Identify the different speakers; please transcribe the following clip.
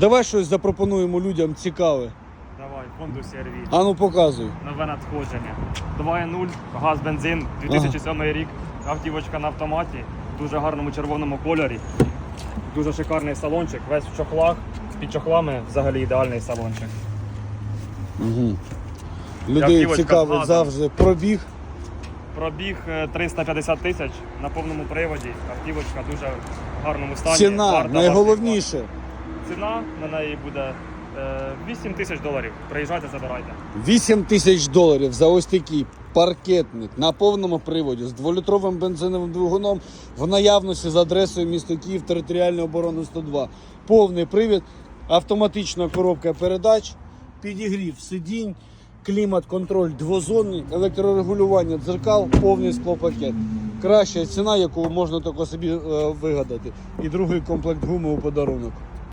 Speaker 1: Давай щось запропонуємо людям цікаве.
Speaker 2: Давай, фонду CRV.
Speaker 1: А ну показуй.
Speaker 2: Нове надходження. 2.0, газ, бензин, 2007 рік. Автівочка на автоматі, в дуже гарному червоному кольорі. Дуже шикарний салончик, весь в чохлах. З під чохлами взагалі ідеальний салончик.
Speaker 1: Угу. Людей
Speaker 2: Автівочка
Speaker 1: цікавить
Speaker 2: з газом.
Speaker 1: завжди пробіг.
Speaker 2: Пробіг е, 350 тисяч на повному приводі. Автівочка дуже в гарному стані.
Speaker 1: Ціна
Speaker 2: варта
Speaker 1: найголовніше.
Speaker 2: ваших коштів. Ціна на неї буде е, 8 тисяч доларів. Приїжджайте, забирайте.
Speaker 1: 8 тисяч доларів за ось такий паркетник на повному приводі з дволітровим бензиновим двигуном в наявності з адресою місто Київ, територіальної оборони 102. Повний привід, автоматична коробка передач, підігрів сидінь, клімат-контроль двозонний, електрорегулювання дзеркал, повний склопакет. Краща ціна, яку можна тільки собі е, вигадати. І другий комплект гуми у подарунок.